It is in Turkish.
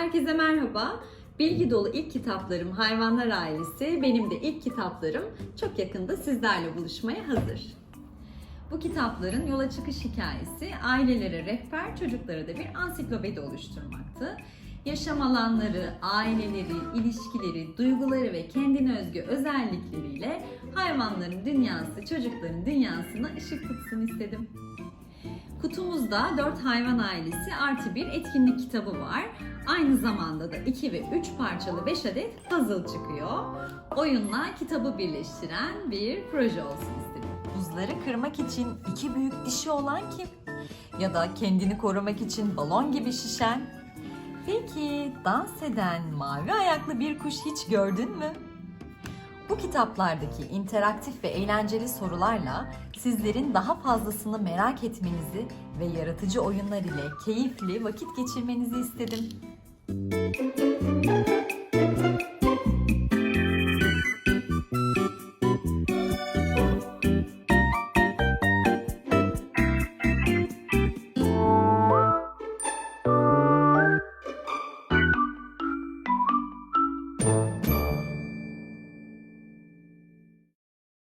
Herkese merhaba. Bilgi dolu ilk kitaplarım Hayvanlar Ailesi, benim de ilk kitaplarım çok yakında sizlerle buluşmaya hazır. Bu kitapların yola çıkış hikayesi ailelere rehber, çocuklara da bir ansiklopedi oluşturmaktı. Yaşam alanları, aileleri, ilişkileri, duyguları ve kendine özgü özellikleriyle hayvanların dünyası, çocukların dünyasına ışık tutsun istedim. Kutumuzda 4 hayvan ailesi artı bir etkinlik kitabı var. Aynı zamanda da 2 ve 3 parçalı 5 adet puzzle çıkıyor. Oyunla kitabı birleştiren bir proje olsun istedim. Buzları kırmak için iki büyük dişi olan kim? Ya da kendini korumak için balon gibi şişen? Peki dans eden mavi ayaklı bir kuş hiç gördün mü? Bu kitaplardaki interaktif ve eğlenceli sorularla sizlerin daha fazlasını merak etmenizi ve yaratıcı oyunlar ile keyifli vakit geçirmenizi istedim.